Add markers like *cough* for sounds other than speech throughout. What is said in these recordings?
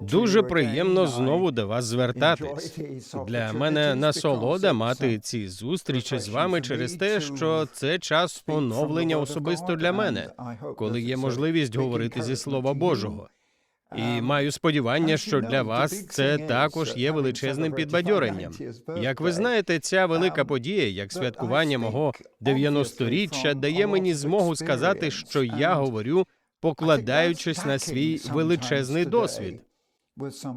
Дуже приємно знову до вас звертатись. Для мене насолода мати ці зустрічі з вами через те, що це час оновлення особисто для мене, коли є можливість говорити зі Слова Божого. І маю сподівання, що для вас це також є величезним підбадьоренням. Як ви знаєте, ця велика подія, як святкування мого 90-річчя, дає мені змогу сказати, що я говорю, покладаючись на свій величезний досвід.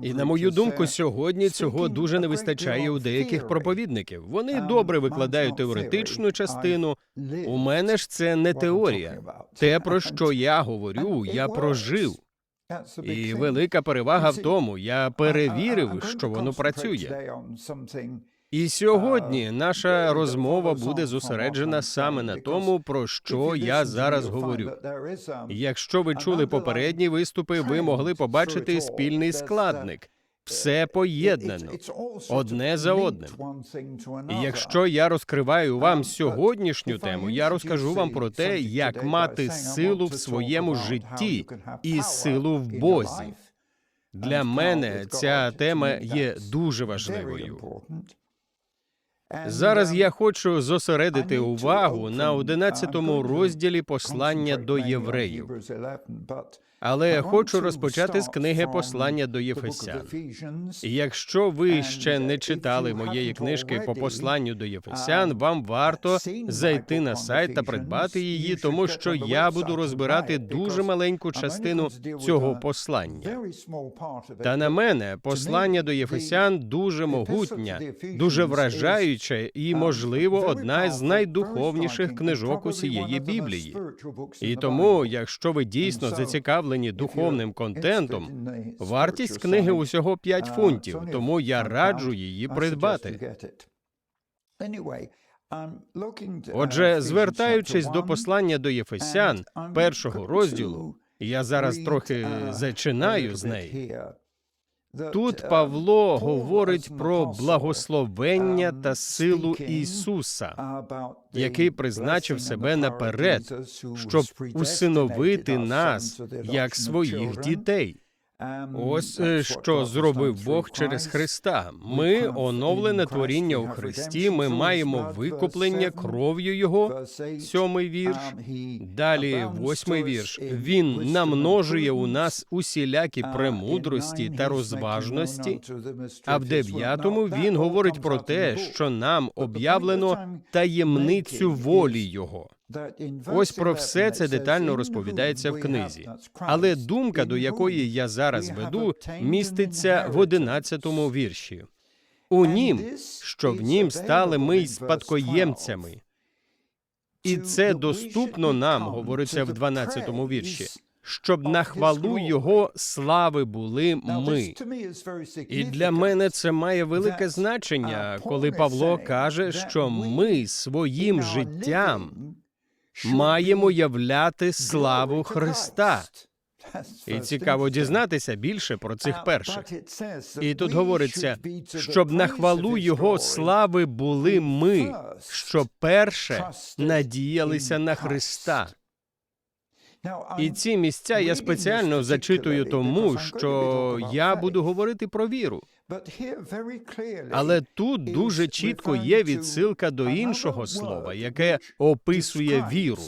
І на мою думку, сьогодні цього дуже не вистачає у деяких проповідників. Вони добре викладають теоретичну частину. У мене ж це не теорія. Те, про що я говорю, я прожив. І велика перевага в тому, я перевірив, що воно працює. І сьогодні наша розмова буде зосереджена саме на тому, про що я зараз говорю. Якщо ви чули попередні виступи, ви могли побачити спільний складник. Все поєднано одне за одним. І якщо я розкриваю вам сьогоднішню тему, я розкажу вам про те, як мати силу в своєму житті і силу в Бозі. Для мене ця тема є дуже важливою. Зараз я хочу зосередити увагу на 11 розділі послання до євреїв. Але хочу розпочати з книги послання до Єфесян. І Якщо ви ще не читали моєї книжки по посланню до Єфесян, вам варто зайти на сайт та придбати її, тому що я буду розбирати дуже маленьку частину цього послання. Та на мене послання до Єфесян дуже могутня, дуже вражаюче і, можливо, одна з найдуховніших книжок усієї Біблії. І тому, якщо ви дійсно зацікавлені духовним контентом, вартість книги усього 5 фунтів, тому я раджу її придбати. Отже, звертаючись до послання до Єфесян, першого розділу, я зараз трохи зачинаю з неї. Тут Павло говорить про благословення та силу Ісуса, який призначив себе наперед, щоб усиновити нас як своїх дітей. Ось е, що зробив Бог через Христа. Ми оновлене творіння у Христі. Ми маємо викуплення кров'ю Його. Сьомий вірш. Далі восьмий вірш. Він намножує у нас усілякі премудрості та розважності. А в дев'ятому він говорить про те, що нам об'явлено таємницю волі Його. Ось про все це детально розповідається в книзі. Але думка, до якої я зараз веду, міститься в одинадцятому вірші. У нім, що в нім стали ми й спадкоємцями. І це доступно нам, говориться в 12-му вірші, щоб на хвалу його слави були ми. І для мене це має велике значення, коли Павло каже, що ми своїм життям маємо являти славу Христа. І цікаво дізнатися більше про цих перших. І тут говориться, щоб на хвалу його слави були ми, що перше надіялися на Христа. І ці місця я спеціально зачитую тому, що я буду говорити про віру. Але тут дуже чітко є відсилка до іншого слова, яке описує віру.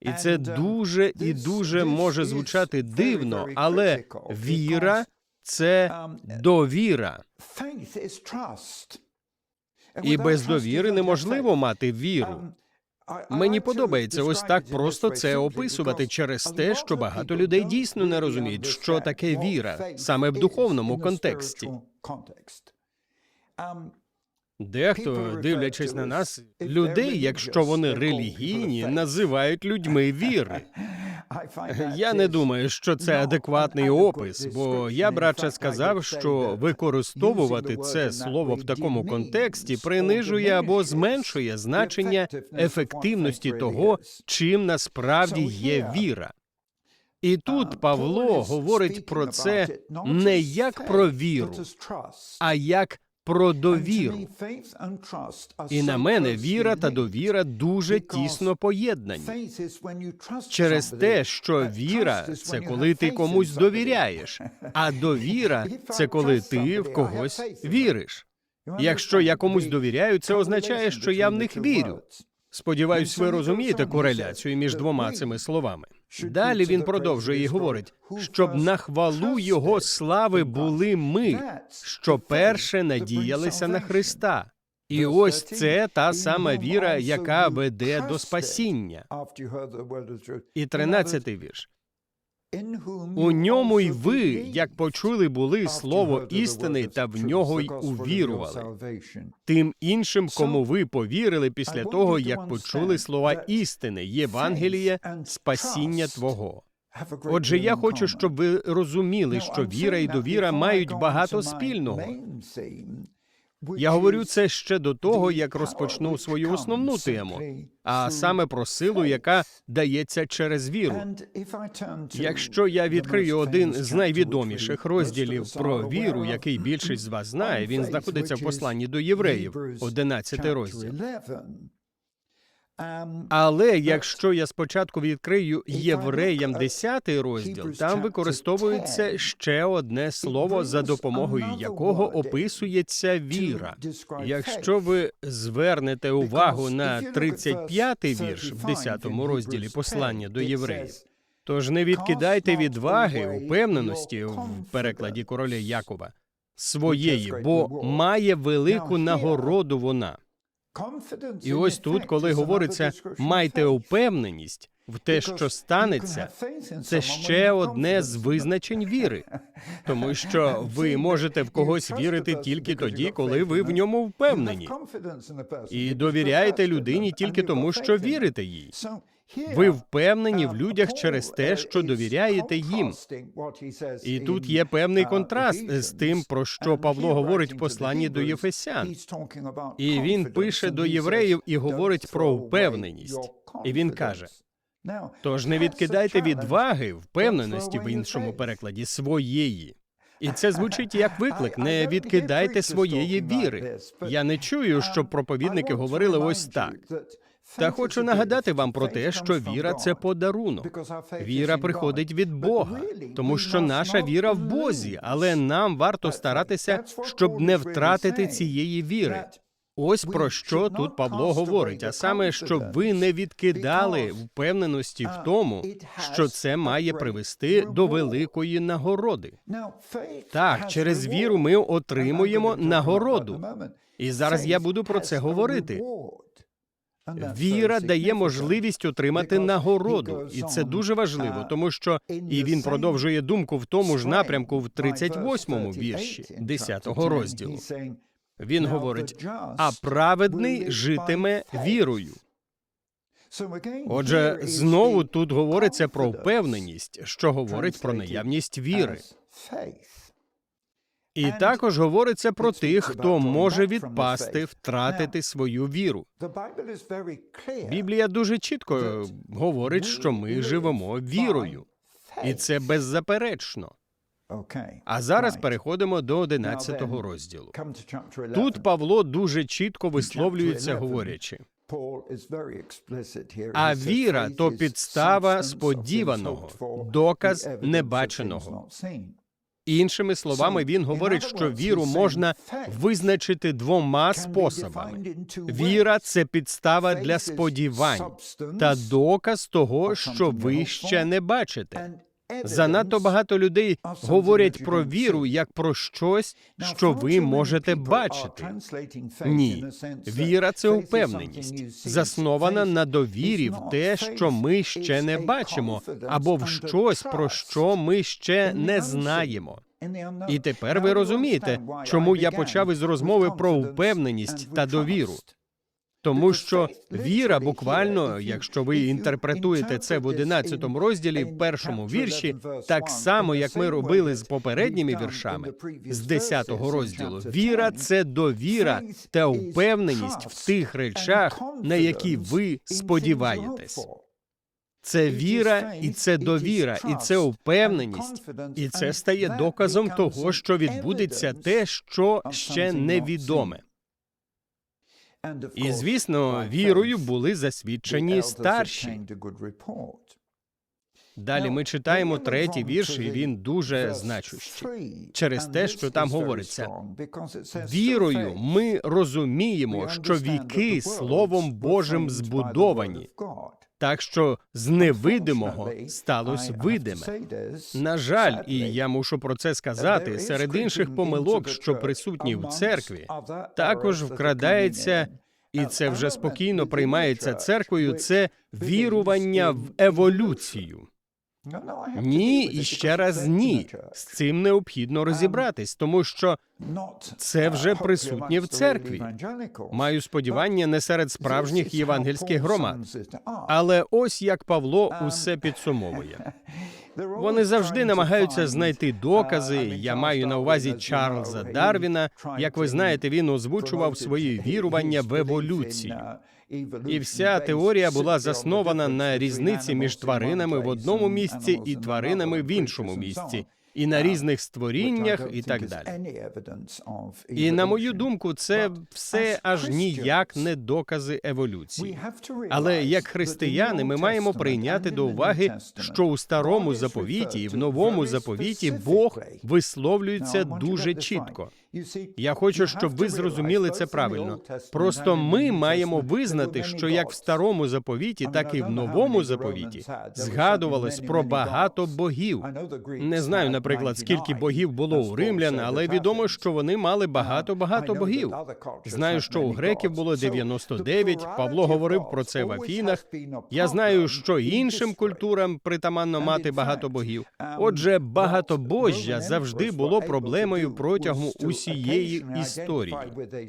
І це дуже і дуже може звучати дивно, але віра це довіра. І без довіри неможливо мати віру. Мені подобається ось так просто це описувати через те, що багато людей дійсно не розуміють, що таке віра саме в духовному контексті. Дехто, дивлячись на нас, людей, якщо вони релігійні, називають людьми віри. Я не думаю, що це адекватний опис, бо я б радше сказав, що використовувати це слово в такому контексті принижує або зменшує значення ефективності того, чим насправді є віра. І тут Павло говорить про це не як про віру, а як про довіру. І на мене віра та довіра дуже тісно поєднані. Через те, що віра це коли ти комусь довіряєш, а *laughs* довіра це коли ти в когось віриш. Якщо я комусь довіряю, це означає, що я в них вірю. Сподіваюсь, ви розумієте кореляцію між двома цими словами. Далі він продовжує і говорить, щоб на хвалу його слави були ми, що перше надіялися на Христа. І ось це та сама віра, яка веде до спасіння. І тринадцятий вірш. У ньому й ви, як почули були слово істини, та в нього й увірували. Тим іншим, кому ви повірили після того, як почули слова істини, Євангелія, спасіння Твого. Отже, я хочу, щоб ви розуміли, що віра і довіра мають багато спільного. Я говорю це ще до того, як розпочну свою основну тему, а саме про силу, яка дається через віру. Якщо я відкрию один з найвідоміших розділів про віру, який більшість з вас знає, він знаходиться в посланні до євреїв, 11 розділ. Але якщо я спочатку відкрию євреям 10 розділ, там використовується ще одне слово, за допомогою якого описується віра. Якщо ви звернете увагу на 35-й вірш в 10 розділі послання до євреїв, тож не відкидайте відваги, упевненості в перекладі короля Якова. Своєї, бо має велику нагороду вона. І ось тут, коли говориться майте упевненість в те, що станеться, це ще одне з визначень віри, тому що *laughs* ви можете в когось вірити тільки тоді, коли ви в ньому впевнені, і довіряєте людині тільки тому, що вірите їй. Ви впевнені в людях через те, що довіряєте їм. І тут є певний контраст з тим, про що Павло говорить в посланні до Єфесян. І він пише до євреїв і говорить про впевненість. І він каже: тож не відкидайте відваги, впевненості в іншому перекладі своєї. І це звучить як *laughs* виклик: не відкидайте своєї віри. Я не чую, щоб проповідники говорили ось так. Та хочу нагадати вам про те, що віра це подарунок. Віра приходить від Бога, тому що наша віра в Бозі, але нам варто старатися, щоб не втратити цієї віри. Ось про що тут Павло говорить, а саме, щоб ви не відкидали впевненості в тому, що це має привести до великої нагороди. Так, через віру ми отримуємо нагороду. І зараз я буду про це говорити. Віра дає можливість отримати нагороду, і це дуже важливо, тому що і він продовжує думку в тому ж напрямку в 38-му вірші 10-го розділу. Він говорить: а праведний житиме вірою. Отже, знову тут говориться про впевненість, що говорить про наявність віри. І також говориться про тих, хто може відпасти, втратити свою віру. Біблія дуже чітко говорить, що ми живемо вірою, і це беззаперечно. А зараз переходимо до 11 розділу. Тут Павло дуже чітко висловлюється, говорячи. А віра то підстава сподіваного, доказ небаченого. Іншими словами, він говорить, що віру можна визначити двома способами. Віра це підстава для сподівань та доказ того, що ви ще не бачите. Занадто багато людей говорять про віру як про щось, що ви можете бачити. Ні, віра це впевненість, заснована на довірі в те, що ми ще не бачимо, або в щось, про що ми ще не знаємо. І тепер ви розумієте, чому я почав із розмови про впевненість та довіру. Тому що віра, буквально, якщо ви інтерпретуєте це в 11 розділі, в першому вірші, так само як ми робили з попередніми віршами, з 10 розділу, віра це довіра та впевненість в тих речах, на які ви сподіваєтесь. Це віра, і це довіра, і це впевненість, і це стає доказом того, що відбудеться те, що ще невідоме. І звісно, вірою були засвідчені старші. Далі ми читаємо третій вірш, і він дуже значущий. через те, що там говориться. Вірою ми розуміємо, що віки Словом Божим збудовані, так що з невидимого сталося видиме. На жаль, і я мушу про це сказати, серед інших помилок, що присутні в церкві, також вкрадається, і це вже спокійно приймається церквою. Це вірування в еволюцію. Ні, і ще раз ні. З цим необхідно розібратись, тому що це вже присутнє в церкві. маю сподівання не серед справжніх євангельських громад. Але ось як Павло усе підсумовує. *laughs* Вони завжди намагаються знайти докази. Я маю на увазі Чарльза Дарвіна. Як ви знаєте, він озвучував свої вірування в еволюцію. І вся теорія була заснована на різниці між тваринами в одному місці і тваринами в іншому місці, і на різних створіннях, і так далі. І на мою думку, це все аж ніяк не докази еволюції. Але як християни, ми маємо прийняти до уваги, що у старому заповіті і в новому заповіті Бог висловлюється дуже чітко. Я хочу, щоб ви зрозуміли це правильно. Просто ми маємо визнати, що як в старому заповіті, так і в новому заповіті згадувалось про багато богів. Не знаю, наприклад, скільки богів було у римлян, але відомо, що вони мали багато багато богів. Знаю, що у греків було 99, Павло говорив про це в Афінах. Я знаю, що іншим культурам притаманно мати багато богів. Отже, багатобожжя завжди було проблемою протягом усієї історії.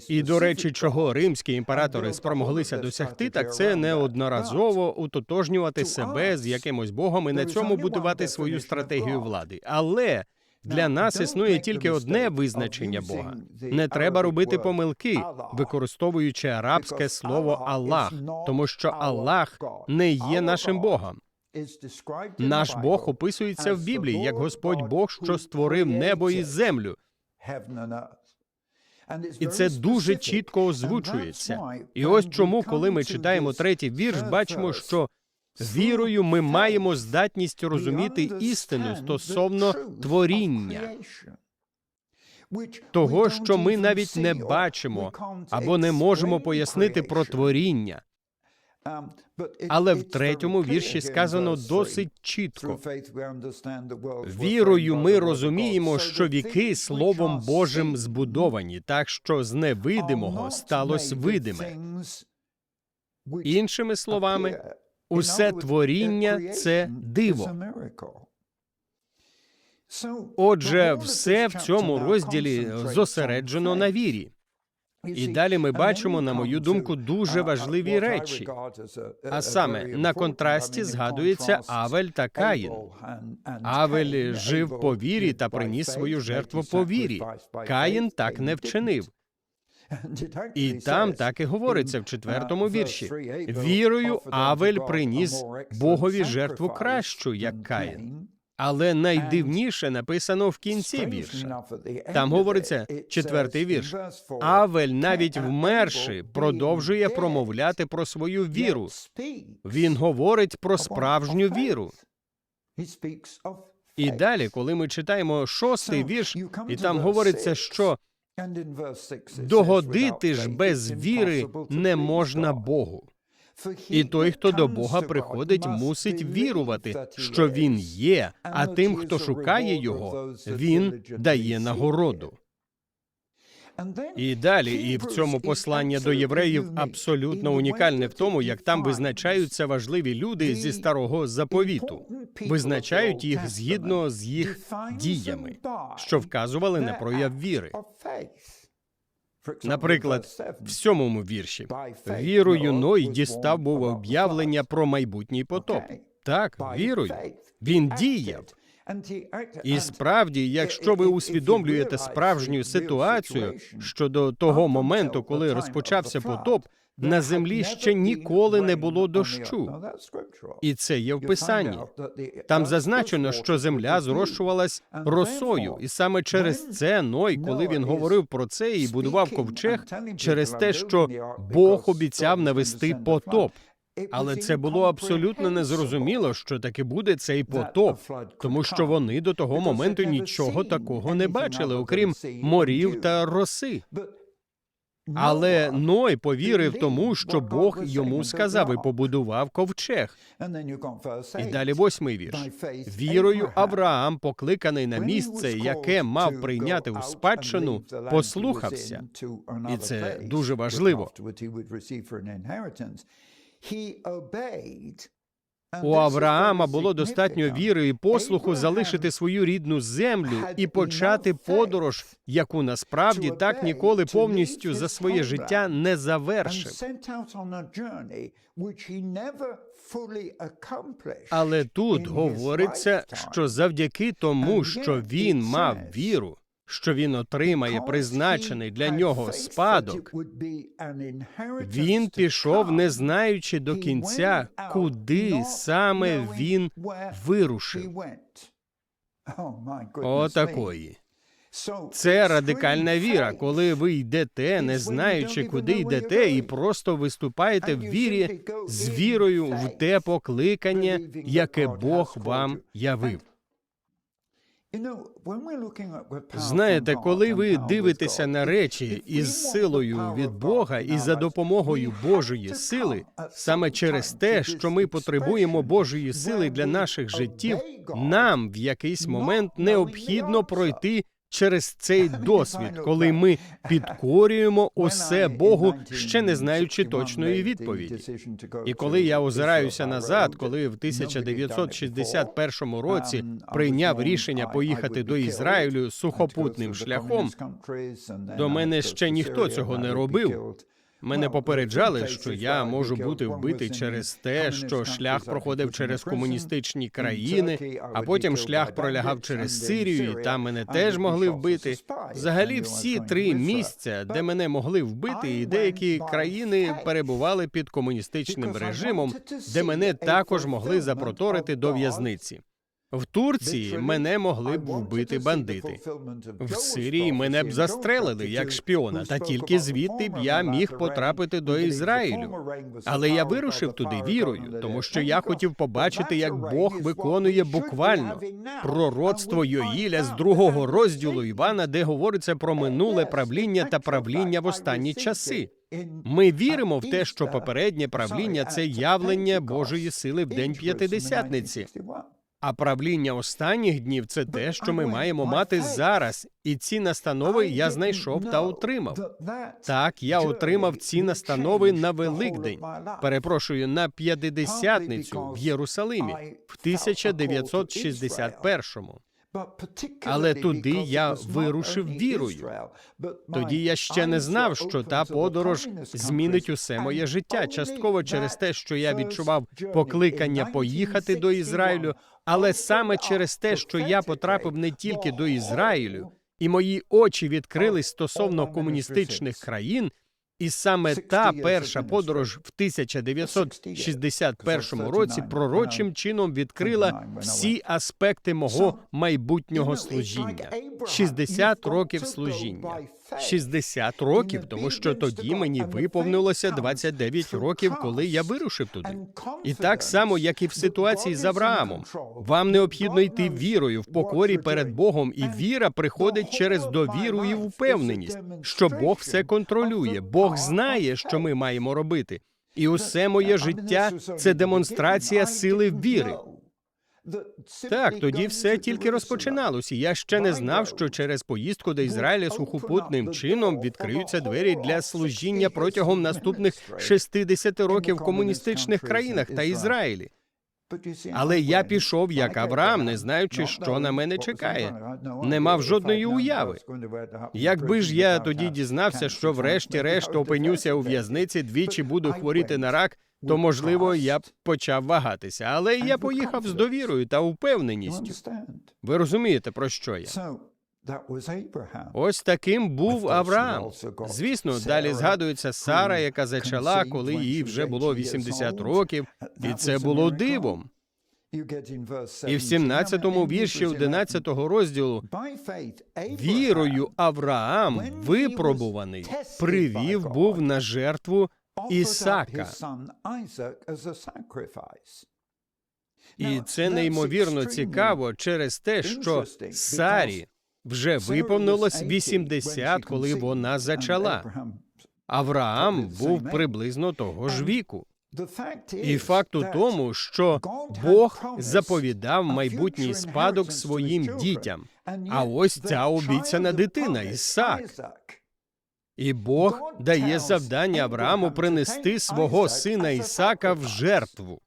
І до речі, чого римські імператори спромоглися досягти, так це неодноразово утотожнювати себе з якимось богом і на цьому будувати свою стратегію влади. Але для нас існує тільки одне визначення Бога. Не треба робити помилки, використовуючи арабське слово Аллах, тому що Аллах не є нашим Богом. Наш Бог описується в Біблії як Господь Бог, що створив небо і землю. І це дуже чітко озвучується. І ось чому, коли ми читаємо третій вірш, бачимо, що вірою ми маємо здатність розуміти істину стосовно творіння, того, що ми навіть не бачимо або не можемо пояснити про творіння. Але в третьому вірші сказано досить чітко. Вірою ми розуміємо, що віки Словом Божим збудовані, так що з невидимого сталося видиме. Іншими словами, усе творіння це диво. Отже, все в цьому розділі зосереджено на вірі. І далі ми бачимо, на мою думку, дуже важливі речі. А саме на контрасті згадується Авель та Каїн. Авель жив по вірі та приніс свою жертву по вірі. Каїн так не вчинив. І там так і говориться в четвертому вірші. Вірою Авель приніс Богові жертву кращу, як Каїн. Але найдивніше написано в кінці вірша. Там говориться четвертий вірш. Авель, навіть вмерши, продовжує промовляти про свою віру. Він говорить про справжню віру. І далі, коли ми читаємо шостий вірш, і там говориться, що догодити ж без віри не можна Богу. І той, хто до Бога приходить, мусить вірувати, що він є, а тим, хто шукає його, він дає нагороду. І далі, і в цьому послання до євреїв абсолютно унікальне в тому, як там визначаються важливі люди зі старого заповіту, визначають їх згідно з їх діями, що вказували на прояв віри. Наприклад, в сьомому вірші вірою Ной дістав був об'явлення про майбутній потоп. Так, вірою він діяв. І справді, якщо ви усвідомлюєте справжню ситуацію щодо того моменту, коли розпочався потоп, на землі ще ніколи не було дощу. І це є в писанні. Там зазначено, що земля зрощувалась росою, і саме через це Ной, коли він говорив про це і будував ковчег, через те, що Бог обіцяв навести потоп. Але це було абсолютно незрозуміло, що таки буде цей потоп, тому що вони до того моменту нічого такого не бачили, окрім морів та роси. Але Ной повірив тому, що Бог йому сказав і побудував ковчег. І далі восьмий вірш. Вірою Авраам, покликаний на місце, яке мав прийняти у спадщину, послухався. І це дуже важливо. У Авраама було достатньо віри і послуху залишити свою рідну землю і почати подорож, яку насправді так ніколи повністю за своє життя не завершив. Але тут говориться, що завдяки тому, що він мав віру, що він отримає призначений для нього спадок, він пішов, не знаючи до кінця, куди саме він вирушив. Отакої. Це радикальна віра, коли ви йдете, не знаючи, куди йдете, і просто виступаєте в вірі з вірою в те покликання, яке Бог вам явив. Знаєте, коли ви дивитеся на речі із силою від Бога і за допомогою Божої сили, саме через те, що ми потребуємо Божої сили для наших життів, нам в якийсь момент необхідно пройти через цей *laughs* досвід, коли ми підкорюємо *laughs* усе Богу, ще не знаючи точної відповіді. І коли я озираюся назад, коли в 1961 році прийняв рішення поїхати до Ізраїлю сухопутним шляхом, до мене ще ніхто цього не робив. Мене попереджали, що я можу бути вбитий через те, що шлях проходив через комуністичні країни, а потім шлях пролягав через Сирію, і там мене теж могли вбити. Взагалі, всі три місця, де мене могли вбити, і деякі країни перебували під комуністичним режимом, де мене також могли запроторити до в'язниці. В Турції мене могли б вбити бандити. В Сирії мене б застрелили як шпіона, та тільки звідти б я міг потрапити до Ізраїлю. Але я вирушив туди вірою, тому що я хотів побачити, як Бог виконує буквально пророцтво Йоїля з другого розділу Івана, де говориться про минуле правління та правління в останні часи. Ми віримо в те, що попереднє правління це явлення Божої сили в день п'ятидесятниці. А правління останніх днів це те, що ми маємо мати зараз, і ці настанови я знайшов та отримав. Так, я отримав ці настанови на Великдень. Перепрошую, на п'ятидесятницю в Єрусалимі в 1961-му. Але туди я вирушив вірою. Тоді я ще не знав, що та подорож змінить усе моє життя, частково через те, що я відчував покликання поїхати до Ізраїлю, але саме через те, що я потрапив не тільки до Ізраїлю, і мої очі відкрились стосовно комуністичних країн. І саме та перша подорож в 1961 році пророчим чином відкрила всі аспекти мого майбутнього служіння. 60 років служіння. 60 років, тому що тоді мені виповнилося 29 років, коли я вирушив туди. І так само, як і в ситуації з Авраамом, вам необхідно йти вірою в покорі перед Богом, і віра приходить через довіру і впевненість, що Бог все контролює. Бог знає, що ми маємо робити. І усе моє життя це демонстрація сили віри. Так, тоді все тільки розпочиналося. Я ще не знав, що через поїздку до Ізраїля сухопутним чином відкриються двері для служіння протягом наступних 60 років в комуністичних країнах та Ізраїлі. Але я пішов як Авраам, не знаючи, що на мене чекає. Не мав жодної уяви. Якби ж я тоді дізнався, що врешті-решт опинюся у в'язниці, двічі буду хворіти на рак, то можливо я б почав вагатися. Але я поїхав з довірою та впевненістю. Ви розумієте, про що я? Ось таким був Авраам. Звісно, далі згадується Сара, яка зачала, коли їй вже було 80 років, і це було дивом. І в 17-му вірші 11-го розділу вірою Авраам, випробуваний, привів був на жертву Ісака. І це неймовірно цікаво через те, що Сарі вже виповнилось 80, коли вона зачала. Авраам був приблизно того ж віку. І факт у тому, що Бог заповідав майбутній спадок своїм дітям. А ось ця обіцяна дитина Ісак. І Бог дає завдання Аврааму принести свого сина Ісака в жертву.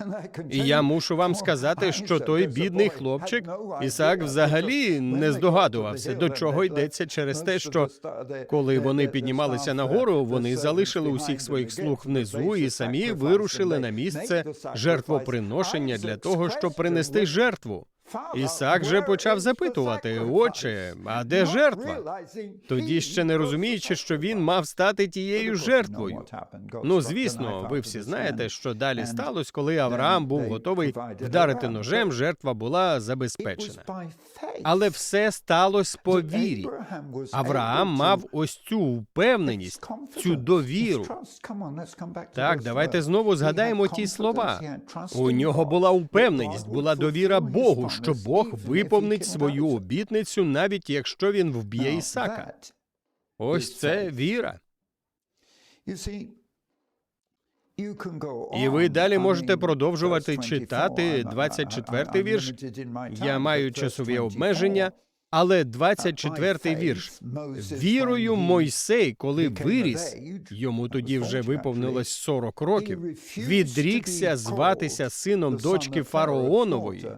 *laughs* І я мушу вам сказати, що той бідний хлопчик Ісак взагалі не здогадувався, до чого йдеться через те, що коли вони піднімалися нагору, вони залишили усіх своїх слуг внизу і самі вирушили на місце жертвоприношення для того, щоб принести жертву. Ісак же почав запитувати, отче, а де жертва? Тоді ще не розуміючи, що він мав стати тією жертвою. Ну, звісно, ви всі знаєте, що далі сталося, коли Авраам був готовий вдарити ножем, жертва була забезпечена. Але все сталося по вірі. Авраам мав ось цю впевненість, цю довіру. Так, давайте знову згадаємо ті слова. У нього була впевненість, була довіра Богу, що Бог виповнить свою обітницю, навіть якщо він вб'є Ісака. Ось це віра. І ви далі можете продовжувати читати 24-й вірш. Я маю часові обмеження, але 24-й вірш. Вірою Мойсей, коли виріс, йому тоді вже виповнилось 40 років, відрікся зватися сином дочки Фараонової.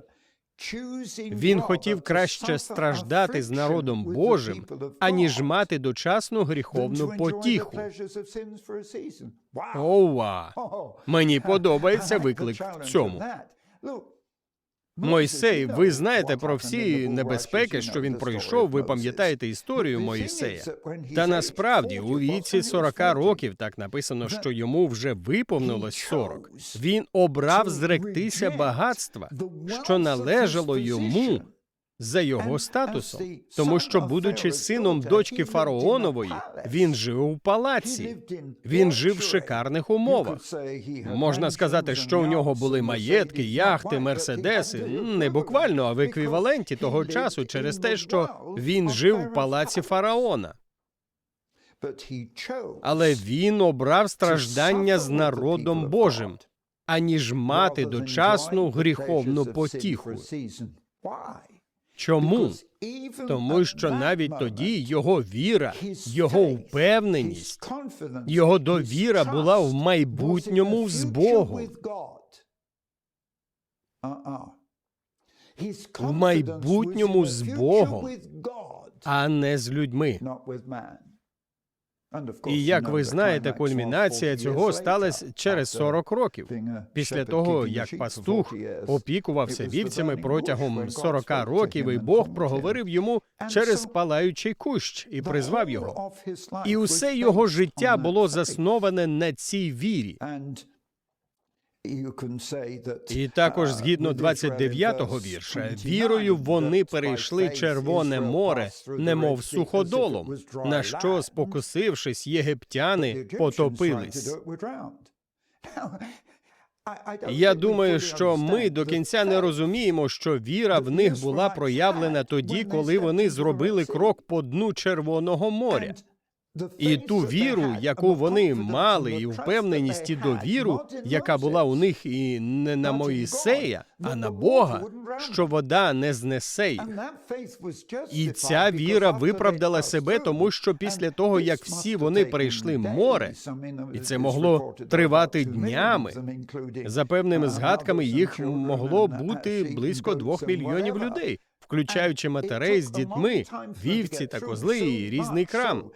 Він хотів краще страждати з народом Божим, аніж мати дочасну гріховну потіху. Ова! Мені подобається виклик в цьому. Мойсей, ви знаєте про всі небезпеки, що він пройшов. Ви пам'ятаєте історію Моїсея. Та насправді у віці 40 років так написано, що йому вже виповнилось 40. Він обрав зректися багатства, що належало йому за його статусом, тому що, будучи сином дочки фараонової, він жив у палаці. Він жив в шикарних умовах. Можна сказати, що у нього були маєтки, яхти, мерседеси, не буквально, а в еквіваленті того часу, через те, що він жив в палаці фараона. Але він обрав страждання з народом Божим, аніж мати дочасну гріховну потіху. Чому? Тому що навіть тоді його віра, його впевненість, його довіра була в майбутньому з Богом. В майбутньому з Богом, а не з людьми. І як ви знаєте, кульмінація цього сталася через 40 років. Після того, як пастух опікувався вівцями протягом 40 років, і Бог проговорив йому через палаючий кущ і призвав його. І усе його життя було засноване на цій вірі. І також, згідно 29-го вірша, вірою вони перейшли Червоне море, немов суходолом, на що, спокусившись, єгиптяни потопились. Я думаю, що ми до кінця не розуміємо, що віра в них була проявлена тоді, коли вони зробили крок по дну Червоного моря. І ту віру, яку вони мали, і впевненість і довіру, яка була у них і не на Моїсея, а на Бога, що вода не знесе їх. І ця віра виправдала себе, тому що після того, як всі вони перейшли море, і це могло тривати днями, за певними згадками їх могло бути близько двох мільйонів людей. Включаючи матерей з дітьми, вівці та козли і різний крам.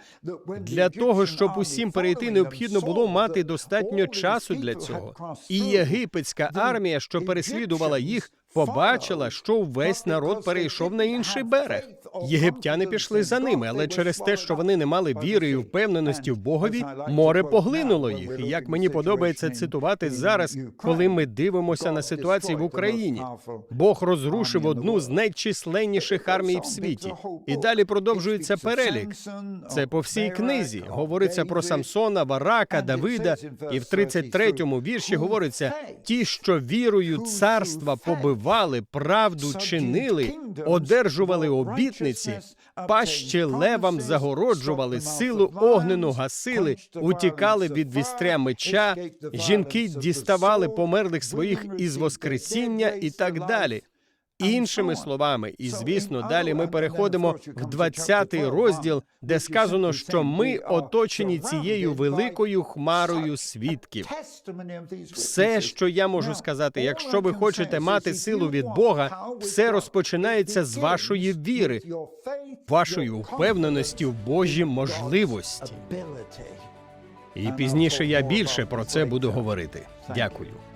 Для того, щоб усім перейти, необхідно було мати достатньо часу для цього. І єгипетська армія, що переслідувала їх, побачила, що увесь народ перейшов на інший берег. Єгиптяни пішли за ними, але через те, що вони не мали віри і впевненості в Богові, море поглинуло їх. Як мені подобається цитувати зараз, коли ми дивимося на ситуацію в Україні. Бог розрушив одну з найчисленніших армій в світі. І далі продовжується перелік. Це по всій книзі. Говориться про Самсона, Варака, Давида, і в 33-му вірші говориться: ті, що вірою царства побивали, правду чинили, одержували обітниці, пащі левам загороджували, силу огнену гасили, утікали від вістря меча, жінки діставали померлих своїх із воскресіння і так далі. Іншими словами, і звісно, далі ми переходимо в 20-й розділ, де сказано, що ми оточені цією великою хмарою свідків. Все, що я можу сказати, якщо ви хочете мати силу від Бога, все розпочинається з вашої віри, вашої впевненості в Божі можливості. І пізніше я більше про це буду говорити. Дякую.